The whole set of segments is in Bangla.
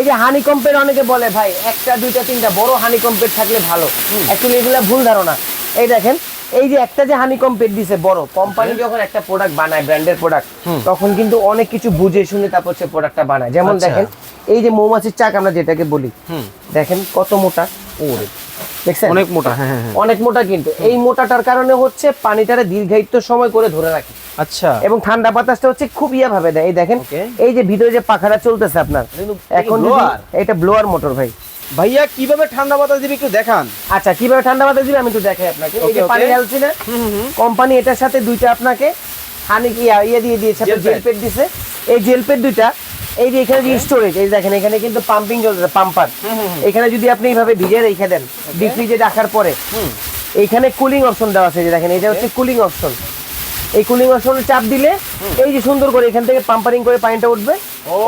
এই যে হানি কম্পের অনেকে বলে ভাই একটা দুইটা তিনটা বড় হানি কম্পের থাকলে ভালো। অ্যাকচুয়ালি এগুলো ভুল ধারণা। এই দেখেন এই যে একটা যে হানি কম্পের দিছে বড় কোম্পানি যখন একটা প্রোডাক্ট বানায় ব্র্যান্ডের প্রোডাক্ট তখন কিন্তু অনেক কিছু বুঝে শুনে তারপর সে প্রোডাক্টটা বানায়। যেমন আচ্ছা। দেখেন এই যে মৌমাছির চাক আমরা যেটাকে বলি দেখেন কত মোটা? ওরে দেখছেন? অনেক মোটা হ্যাঁ হ্যাঁ হ্যাঁ। অনেক মোটা কিন্তু। এই মোটাটার কারণে হচ্ছে পানিটারে দীর্ঘায়িত সময় করে ধরে রাখে। আচ্ছা। এবং ঠান্ডা বাতাসটা হচ্ছে খুব ইয়া ভাবে দেয়। এই দেখেন এই যে ভিতরে যে পাখাটা চলতেছে আপনার এখন এটা ব্লোয়ার মোটর ভাই। ভাইয়া কীভাবে ঠান্ডা বাতাস দিবে একটু দেখান। আচ্ছা কীভাবে ঠান্ডা বাতাস দিবে আমি একটু দেখাই আপনাকে। এই যে পানি. ঢালছি না কোম্পানি এটার সাথে দুইটা আপনাকে হানি কি ইয়ে দিয়ে দিয়েছে জেল. পেড দিছে। এই জেল পেড দুইটা এই যে এখানে যে স্টোরেজ এই দেখেন এখানে কিন্তু পাম্পিং চলতেছে পাম্পার এখানে যদি আপনি এইভাবে ভিজিয়ে রেখে দেন ডিপ ফ্রিজে রাখার পরে এইখানে কুলিং অপশন দেওয়া আছে যে দেখেন এটা হচ্ছে কুলিং অপশন এই কুলিং অপশন চাপ দিলে এই যে সুন্দর করে এখান থেকে পাম্পারিং করে পানিটা উঠবে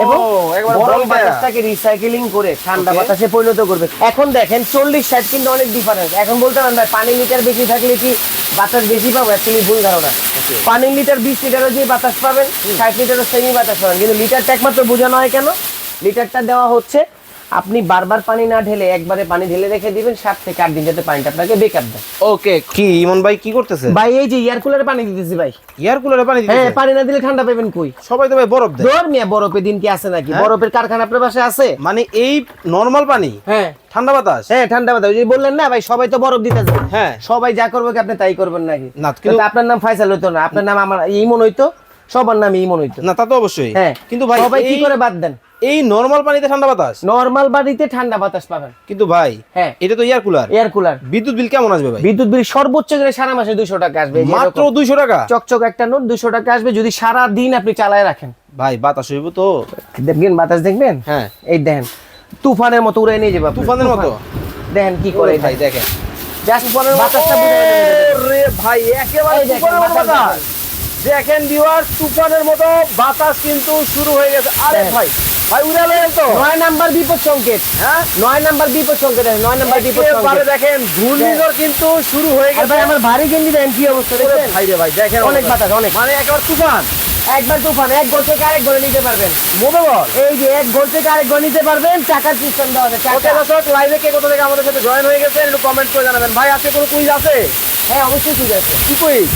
এবং একবারে গরম বাতাসটাকে রিসাইকেলিং করে ঠান্ডা বাতাসে পরিণত করবে। এখন দেখেন চল্লিশ ষাট কিন্তু অনেক ডিফারেন্স এখন বলতে পারেন ভাই পানি লিটার বেশি থাকলে কি বাতাস বেশি পাবো? অ্যাকচুয়ালি ভুল ধারণা. পানি লিটার বিশ লিটারও যে বাতাস পাবেন ষাট লিটারও সেমি বাতাস পাবেন। কিন্তু লিটারটা একমাত্র বোঝানো হয় কেন? লিটারটা দেওয়া হচ্ছে আপনি বারবার পানি না ঢেলে একবারে পানি ঢেলে রেখে দিবেন সাত থেকে আট দিন যাতে পানিটা আপনাকে বেকআপ দেয়। ওকে কি ইমন ভাই কি করতেছে? ভাই এই যে এয়ার কুলারে পানি দিতেছি ভাই। এয়ার কুলারে পানি হ্যাঁ পানি না দিলে ঠান্ডা পাবেন কই? সবাই তো ভাই বরফ দেয়। ধর মিয়া বরফে দিন কি আছে নাকি? হ্যাঁ? বরফের কারখানা আপনার পাশে আছে? মানে এই নরমাল পানি? হ্যাঁ। ঠান্ডা বাতাস? হ্যাঁ ঠান্ডা বাতাস। ওই যে বললেন না ভাই সবাই তো বরফ দিতে যায় হ্যাঁ। সবাই যা করবে কি আপনি তাই করবেন নাকি? না, কিন্তু- কিন্তু আপনার নাম ফাইসাল হইতো না। আপনার নাম আমার ইমন হইতো সবার নাম ইমন হইতো। না তা তো অবশ্যই। হ্যাঁ। কিন্তু ভাই সবাই কি করে বাদ দেন? এই নরমাল পানিতে ঠান্ডা বাতাস? নরমাল বাড়িতে ঠান্ডা বাতাস পাবেন। কিন্তু ভাই হ্যাঁ। এটা তো এয়ার কুলার এয়ার কুলার বিদ্যুৎ বিল কেমন আসবে ভাই? বিদ্যুৎ বিল সর্বোচ্চ গেলে সারা মাসে দুশো টাকা আসবে। মাত্র এরকম দুইশো টাকা? চকচক একটা নোট দুশো টাকা আসবে যদি সারা দিন আপনি চালায় রাখেন। ভাই বাতাস হইব তো। দেখবেন বাতাস দেখবেন? হ্যাঁ। এই দেখেন তুফানের মতো উড়ে নিয়ে যাবে তুফানের মতো? দেখেন কি করে ভাই দেখেন। জাস্ট বাতাসটা বুঝে নেবেন। রে ভাই একেবারে তুফানের মতো বাতাস দেখেন। ভিউয়ার তুফানের মতো বাতাস কিন্তু শুরু হয়ে গেছে। আরে হ্যাঁ। ভাই উড়ালেন তো। নয় নাম্বার বিপদ সংকেত। হ্যাঁ? নয় নাম্বার বিপদ সংকেত আছে, নয় নাম্বার বিপদ সংকেত। দেখেন ঘূর্ণিঝড় কিন্তু শুরু হয়ে গেছে ভাই আমার ভারী গেঞ্জি দেন কি অবস্থা ওরে দেখছেন? ভাই রে ভাই দেখেন অনেক। বাতাস অনেক। মানে একেবারে তুফান। একবার তুফান এক গোল থেকে আরেক গোলে নিতে পারবেন। মোবে বল। এই যে এক গোল থেকে আরেক গোল নিতে পারবেন চাকার সিস্টেম দেওয়া আছে চাকা। দর্শক লাইভে কে কোথা থেকে আমাদের সাথে জয়েন হয়ে গেছেন একটু কমেন্ট করে জানাবেন। ভাই আজকে কোনো কুইজ আছে? হ্যাঁ অবশ্যই ঠিক আছে। কি কুইজ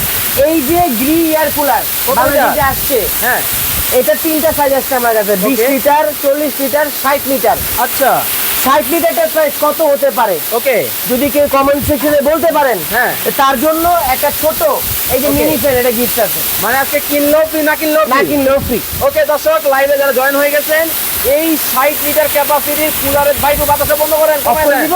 এই যে গ্রি এয়ার কুলার বাংলাদেশে আসছে। হ্যাঁ। এটা তিনটা সাইজ আসছে আমার কাছে বিশ লিটার চল্লিশ লিটার ষাট লিটার আচ্ছা। ষাট লিটারটার প্রাইস কত হতে পারে? ওকে যদি কেউ কমেন্ট সেকশনে বলতে পারেন হ্যাঁ। তার জন্য একটা ছোট এই যে মিনি ফ্যান এটা গিফট আছে। মানে আজকে কিনলেও ফ্রি না কিনলেও না? কিনলেও ফ্রি ওকে দর্শক লাইভে যারা জয়েন হয়ে গেছেন এই ষাট লিটার ক্যাপাসিটির কুলারের ভাই বাতাসে বন্ধ করেন। করে দিব?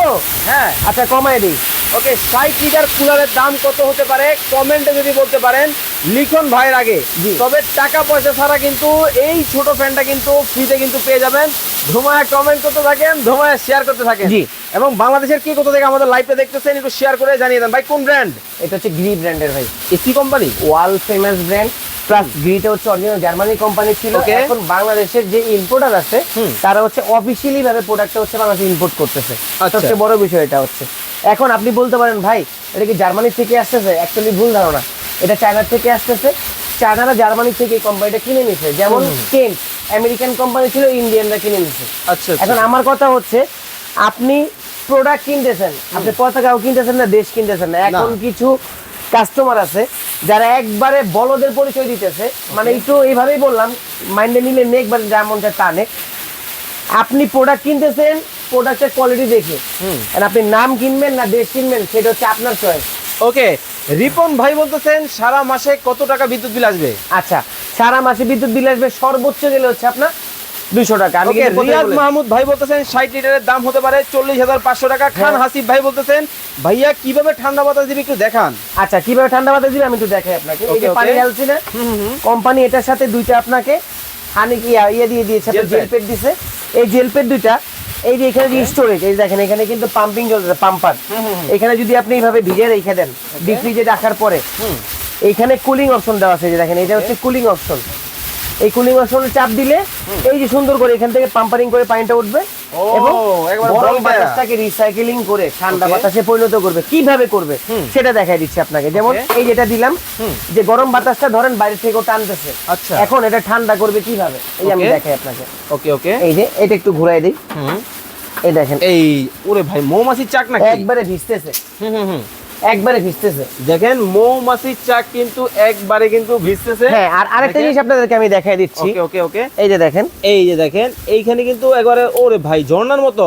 হ্যাঁ। আচ্ছা কমায় দিই। ওকে ষাট লিটার কুলারের দাম কত হতে পারে? কমেন্টে যদি বলতে পারেন লিখন ভাইয়ের আগে। তবে টাকা পয়সা ছাড়া কিন্তু এই ছোট ফ্যানটা কিন্তু ফ্রিতে কিন্তু পেয়ে যাবেন। ধুমায় কমেন্ট করতে থাকেন ধুমায় শেয়ার করতে থাকেন। জি। এবং বাংলাদেশের কি কোথা থেকে আমাদের লাইভে দেখতেছেন একটু শেয়ার করে জানিয়ে দেন। ভাই কোন ব্র্যান্ড এটা হচ্ছে গ্রি ব্র্যান্ডের ভাই। AC company world famous brand plus গ্রিটা হচ্ছে অরিজিনাল জার্মানি কোম্পানি ছিল। এখন বাংলাদেশের যে ইম্পোর্টার আছে। তারা হচ্ছে অফিসিয়ালি ভাবে প্রোডাক্টটা হচ্ছে বাংলাদেশে ইম্পোর্ট করতেছে। আচ্ছা। সবচেয়ে বড় বিষয় এটা হচ্ছে। এখন আপনি বলতে পারেন ভাই এটা কি জার্মানি থেকে আসতেছে? অ্যাকচুয়ালি ভুল ধারণা। এটা চায়না থেকে আসতেছে। চায়নারা জার্মানি থেকে এই কোম্পানিটা কিনে নিছে যেমন কেন্ট আমেরিকান কোম্পানি ছিল ইন্ডিয়ানরা কিনে নিছে আচ্ছা এখন আমার কথা হচ্ছে আপনি প্রোডাক্ট কিনতেছেন। আপনি পতাকাও কিনতেছেন না দেশ কিনতেছেন না। এখন কিছু কাস্টমার আছে যারা একবারে বলদের পরিচয় দিতেছে। মানে একটু এইভাবেই বললাম মাইন্ডে নিলে নেক বা যেমনটা টানে। আপনি প্রোডাক্ট কিনতেছেন প্রোডাক্টের কোয়ালিটি দেখে। আর আপনি নাম কিনবেন না দেশ কিনবেন সেটা হচ্ছে আপনার চয়েস ওকে রিপন ভাই বলতেছেন সারা মাসে কত টাকা বিদ্যুৎ বিল আসবে? আচ্ছা সারা মাসে বিদ্যুৎ বিল আসবে সর্বোচ্চ গেলে হচ্ছে আপনার দুইশো টাকা। আমি রিয়াজ মাহমুদ ভাই বলতেছেন ষাট লিটারের দাম হতে পারে চল্লিশ হাজার পাঁচশো টাকা। খান হ্যাঁ। হাসিফ ভাই বলতেছেন ভাইয়া কীভাবে ঠান্ডা বাতাস দিবে একটু দেখান? আচ্ছা কীভাবে ঠান্ডা বাতাস দিবে আমি একটু দেখাই আপনাকে। এই যে পানি ঢালছি না কোম্পানি এটার সাথে দুইটা আপনাকে হানি কি ইয়ে দিয়ে দিয়েছে জেল. পেড দিছে। এই জেল পেড দুইটা এই যে এখানে যে স্টোরেজ এই দেখেন এখানে কিন্তু পাম্পিং চলতেছে পাম্পার এখানে যদি আপনি এইভাবে ভিজে রেখে দেন ডিপ ফ্রিজে রাখার পরে এইখানে কুলিং অপশন দেওয়া আছে যে দেখেন এটা হচ্ছে কুলিং অপশন এই কুলিং অপশন চাপ দিলে এই যে সুন্দর করে এখান থেকে পাম্পারিং করে পানিটা উঠবে রিসাইকেলিং করে ঠান্ডা বাতাসে পরিণত করবে। কীভাবে করবে? সেটা দেখাই দিচ্ছি আপনাকে। যেমন এই যেটা দিলাম যে গরম বাতাসটা ধরেন বাইরে থেকেও টানতেছে। আচ্ছা। এখন এটা ঠান্ডা করবে কীভাবে? এই আমি দেখাই আপনাকে। ওকে ওকে এই যে এটা একটু ঘুরাই দিই। এই দেখেন। এই ওরে ভাই মৌমাছির চাক না একবারে ভিজতেছে। হুম হুম। একবারে ভিজতেছে। দেখেন মৌমাছির চাক কিন্তু একবারে কিন্তু ভিজতেছে। হ্যাঁ আর আরেকটা জিনিস আপনাদেরকে আমি দেখাই দিচ্ছি। ওকে ওকে ওকে। এই যে দেখেন। এই যে দেখেন এইখানে কিন্তু একবারে ওরে ভাই ঝর্ণার মতো।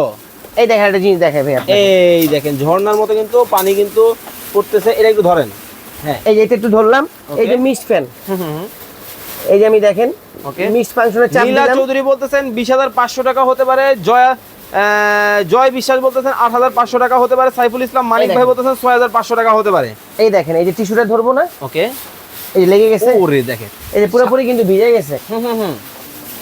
এই দেখেন একটা জিনিস দেখাই ভাই এই দেখেন ঝর্ণার মতো কিন্তু পানি কিন্তু পড়তেছে। এটা একটু ধরেন। হ্যাঁ। এই যে এটা একটু ধরলাম। এই যে. Mist fan. এই যে আমি দেখেন Okay. মিস্ট ফাংশনের চাপ দিলাম। চৌধুরী বলতেছেন বিশ হাজার পাঁচশো টাকা হতে পারে। জয়া জয় বিশ্বাস বলতেছেন আট হাজার পাঁচশো টাকা হতে পারে সাইফুল ইসলাম মানিক ভাই বলতেছেন ছয় হাজার পাঁচশো টাকা হতে পারে। এই দেখেন এই যে টিস্যুটা ধরবো না? ওকে। এই লেগে গেছে? ওরে দেখেন। এই যে পুরোপুরি কিন্তু ভিজে গেছে। হুম হুম হুম।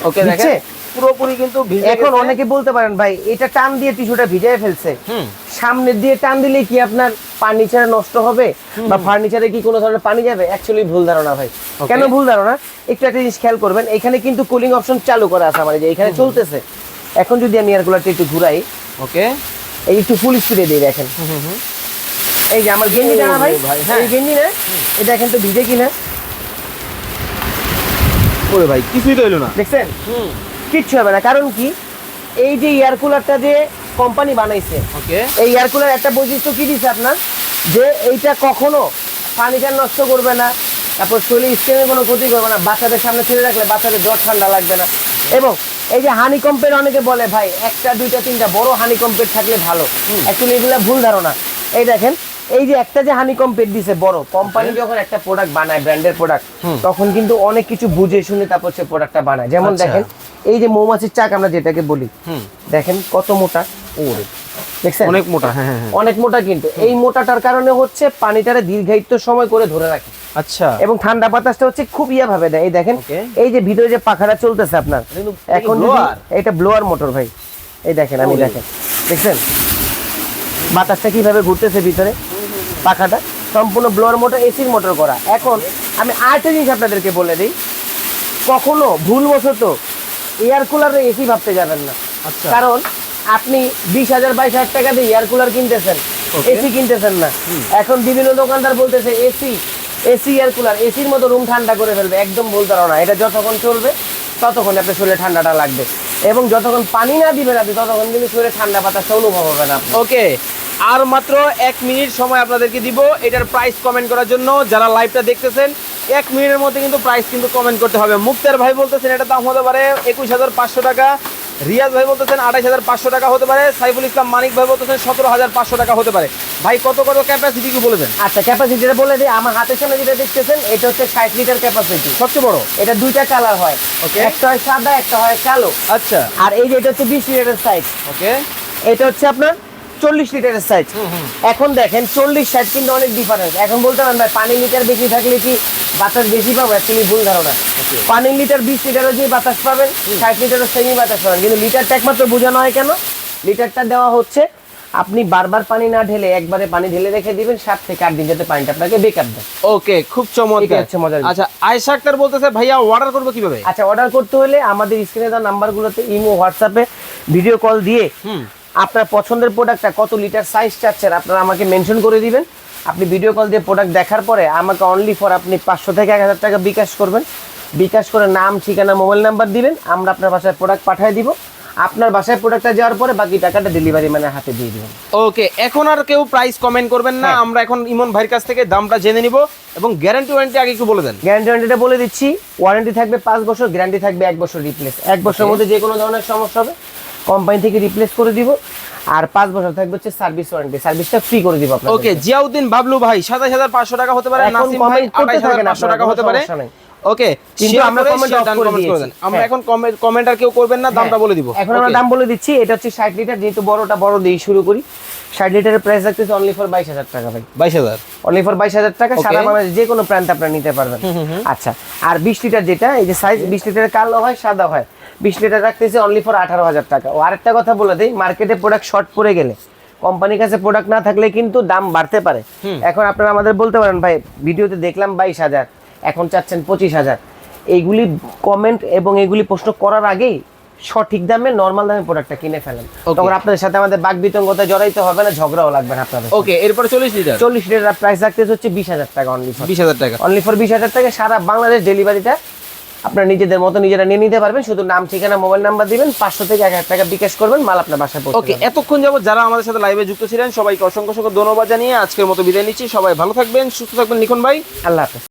ওকে দেখেন। পুরোপুরি কিন্তু ভিজে এখন অনেকে বলতে পারেন ভাই এটা টান দিয়ে টিস্যুটা ভিজায় ফেলছে। হুম। সামনের দিয়ে টান দিলে কি আপনার ফার্নিচার নষ্ট হবে? বা ফার্নিচারে কি কোনো ধরনের পানি যাবে? অ্যাকচুয়ালি ভুল ধারণা ভাই। কেন ভুল ধারণা? একটু একটা জিনিস খেয়াল করবেন এখানে কিন্তু কুলিং অপশন চালু করা আছে আমার যে এখানে চলতেছে। এখন যদি আমি এয়ার কুলারটা একটু ঘুরাই ওকে এই একটু ফুল স্পিডে দিই দেখেন। হুম হুম হুম। এই যে আমার গেঞ্জি জানা ভাই হ্যাঁ। এই গেঞ্জি না? এটা দেখেন তো ভিজে কিনা? ওরে ভাই কিছুই তো এলো না। দেখছেন? হুম। কিচ্ছু হবে না কারণ কি? এই যে এয়ার কুলারটা যে কোম্পানি বানাইছে ওকে এই এয়ার কুলার একটা বৈশিষ্ট্য কি দিচ্ছে আপনার? যে এইটা কখনো ফার্নিচার নষ্ট করবে না তারপর শরীর স্কিনের কোনো ক্ষতি করবে না বাচ্চাদের সামনে ছেড়ে রাখলে বাচ্চাদের জ্বর ঠান্ডা লাগবে না। এবং এই যে হানি কম্পের অনেকে বলে ভাই একটা দুইটা তিনটা বড় হানি কম্পেট থাকলে ভালো। অ্যাকচুয়ালি এগুলো ভুল ধারণা। এই দেখেন এই যে একটা যে হানি কম্পেট দিছে বড় কোম্পানি যখন একটা প্রোডাক্ট বানায় ব্র্যান্ডের প্রোডাক্ট তখন কিন্তু অনেক কিছু বুঝে শুনে তারপর সে প্রোডাক্টটা বানায়। যেমন আচ্ছা। দেখেন এই যে মৌমাছির চাক আমরা যেটাকে বলি দেখেন কত মোটা। ওরে দেখছেন? অনেক মোটা হ্যাঁ হ্যাঁ হ্যাঁ। অনেক মোটা কিন্তু। এই মোটাটার কারণে হচ্ছে পানিটারে দীর্ঘায়িত সময় করে ধরে রাখে। আচ্ছা। এবং ঠান্ডা বাতাসটা হচ্ছে খুব ইয়া ভাবে দেয়। এই দেখেন এই যে ভিতরে যে পাখাটা চলতেছে আপনার এখন? এটা ব্লোয়ার মোটর ভাই। এই দেখেন আমি দেখেন। দেখছেন? বাতাসটা কীভাবে ঘুরতেছে ভিতরে? পাখাটা। সম্পূর্ণ ব্লোয়ার মোটর এসির মোটর করা। এখন আমি আরেকটা জিনিস আপনাদেরকে বলে দিই। কখনো ভুলবশত এয়ার কুলারে এসি ভাবতে যাবেন না। আচ্ছা। কারণ আপনি বিশ হাজার বাইশ হাজার টাকা দিয়ে এয়ার কুলার কিনতেছেন। এসি কিনতেছেন না। এখন বিভিন্ন দোকানদার বলতেছে এসি এসি এয়ার কুলার এসির মতো রুম ঠান্ডা করে ফেলবে, একদম ভুল ধারণা এটা যতক্ষণ চলবে, ততক্ষণ আপনার শরীরে ঠান্ডাটা লাগবে। এবং যতক্ষণ পানি না দিবেন আপনি, ততক্ষণ কিন্তু শরীরে ঠান্ডা বাতাসটা অনুভব হবে না ওকে আর মাত্র এক মিনিট সময় আপনাদেরকে দিব। এটার প্রাইস কমেন্ট করার জন্য, যারা লাইভটা দেখতেছেন, এক মিনিটের মধ্যে কিন্তু প্রাইস কিন্তু কমেন্ট করতে হবে। মুক্তার ভাই বলতেছেন, এটা দাম হতে পারে একুশ হাজার পাঁচশো টাকা। রিয়াজ ভাই বলতেছেন আঠাইশ হাজার পাঁচশো টাকা হতে পারে সাইফুল ইসলাম মানিক ভাই বলতেছেন সতেরো হাজার পাঁচশো টাকা হতে পারে। ভাই কত কত ক্যাপাসিটি কি বলেছেন? আচ্ছা ক্যাপাসিটিটা বলে দিই আমার হাতের সামনে যেটা দেখতেছেন এটা হচ্ছে ষাট লিটার ক্যাপাসিটি সবচেয়ে বড়? এটা দুইটা কালার হয়। ওকে একটা হয় সাদা একটা হয় কালো। আচ্ছা। আর এই যে এটা হচ্ছে বিশ লিটারের সাইজ ওকে এটা হচ্ছে আপনার চল্লিশ লিটারের সাইজ এখন দেখেন চল্লিশ সাইজ কিন্তু অনেক ডিফারেন্স এখন বলতে পারেন ভাই পানির লিটার বেশি থাকলে কি বাতাস বেশি পাবো? অ্যাকচুয়ালি ভুল ধারণা। পানি লিটার বিশ লিটারও যে বাতাস পাবেন ষাট লিটারও সেমি বাতাস পাবেন। কিন্তু লিটারটা একমাত্র বোঝানো হয় কেন? লিটারটা দেওয়া হচ্ছে আপনি বারবার পানি না ঢেলে একবারে পানি ঢেলে রেখে দিবেন সাত থেকে আট দিন যাতে পানিটা আপনাকে বেকার দেয়। ওকে খুব চমৎকার। হচ্ছে মজার আচ্ছা আয়সা আক্তার বলতেছে ভাইয়া অর্ডার করব কীভাবে? আচ্ছা অর্ডার করতে হলে আমাদের স্ক্রিনে দেওয়া নাম্বারগুলোতে ইমো হোয়াটসঅ্যাপে ভিডিও কল দিয়ে হুম। আপনার পছন্দের প্রোডাক্টটা কত লিটার সাইজ চাচ্ছেন আপনারা আমাকে মেনশন করে দিবেন। আপনি ভিডিও কল দিয়ে প্রোডাক্ট দেখার পরে আমাকে অনলি ফর আপনি পাঁচশো থেকে এক হাজার টাকা বিকাশ করবেন। বিকাশ করে নাম ঠিকানা মোবাইল নাম্বার দিবেন আমরা আপনার বাসায় প্রোডাক্ট পাঠিয়ে দিব। আপনার বাসায় প্রোডাক্টটা যাওয়ার পরে বাকি টাকাটা ডেলিভারি ম্যানের হাতে দিয়ে দিবেন। ওকে এখন আর কেউ প্রাইস কমেন্ট করবেন না হ্যাঁ। আমরা এখন ইমন ভাইয়ের কাছ থেকে দামটা জেনে নিব এবং গ্যারান্টি ওয়ারেন্টি আগে একটু বলে দেন। গ্যারান্টি ওয়ারেন্টিটা বলে দিচ্ছি ওয়ারেন্টি থাকবে পাঁচ বছর গ্যারান্টি থাকবে এক বছর রিপ্লেস এক বছরের মধ্যে যে কোনো ধরনের সমস্যা হবে। কোম্পানি থেকে রিপ্লেস করে দিব। আর পাঁচ বছর থাকবে হচ্ছে সার্ভিস ওয়ারেন্টি সার্ভিসটা ফ্রি করে দিব আপনাকে ওকে জিয়াউদ্দিন বাবলু ভাই সাতাশ হাজার পাঁচশো টাকা হতে পারে নাসিম ভাই আঠাইশ হাজার পাঁচশো টাকা হতে পারে। ওকে কিন্তু আমরা off করে দিয়েছি। আমরা হ্যাঁ। এখন কমেন্ট আর কেউ করবেন না দামটা বলে দিব। এখন আমরা দাম বলে দিচ্ছি এটা হচ্ছে ষাট লিটার যেহেতু বড়টা বড় দিয়ে শুরু করি। ষাট লিটারের প্রাইস রাখতেছে অনলি ফর বাইশ হাজার টাকা ভাই। বাইশ হাজার। অনলি ফর বাইশ হাজার টাকা Okay. সারা বাংলাদেশ যে কোনো প্রান্তে আপনারা নিতে পারবেন। আচ্ছা আর বিশ লিটার যেটা এই যে সাইজ বিশ লিটারের কালো হয় সাদা হয়। বিশ লিটার রাখতেছে অনলি ফর আঠারো হাজার টাকা। ও আরেকটা কথা বলে দিই মার্কেটে প্রোডাক্ট শর্ট পড়ে গেলে কোম্পানির কাছে প্রোডাক্ট না থাকলে কিন্তু দাম বাড়তে পারে। এখন আপনারা আমাদের বলতে পারেন ভাই ভিডিওতে দেখলাম বাইশ হাজার এখন চাচ্ছেন পঁচিশ হাজার। এইগুলি কমেন্ট এবং এইগুলি প্রশ্ন করার আগেই সঠিক দামে নর্মাল দামে প্রোডাক্টটা কিনে ফেলেন. তখন আপনাদের সাথে আমাদের বাক বিতঙ্গতা জড়াইতে হবে না ঝগড়াও লাগবে না আপনাদের ওকে এরপর চল্লিশ লিটার? চল্লিশ লিটার প্রাইস রাখতেছে হচ্ছে বিশ হাজার টাকা অনলি ফর বিশ হাজার টাকা। অনলি ফর বিশ হাজার টাকা সারা বাংলাদেশ ডেলিভারিটা আপনার নিজেদের মতো নিজেরা নিয়ে নিতে পারবেন। শুধু নাম ঠিকানা মোবাইল নাম্বার দিবেন। পাঁচশো থেকে এক হাজার টাকা বিকাশ করবেন মাল আপনার বাসায় ওকে যাবে। এতক্ষণ যাবত যারা আমাদের সাথে লাইভে যুক্ত ছিলেন সবাইকে অসংখ্য অসংখ্য ধন্যবাদ জানিয়ে আজকের মতো বিদায় নিচ্ছি। সবাই ভালো থাকবেন সুস্থ থাকবেন নিখুন ভাই। আল্লাহ হাফেজ।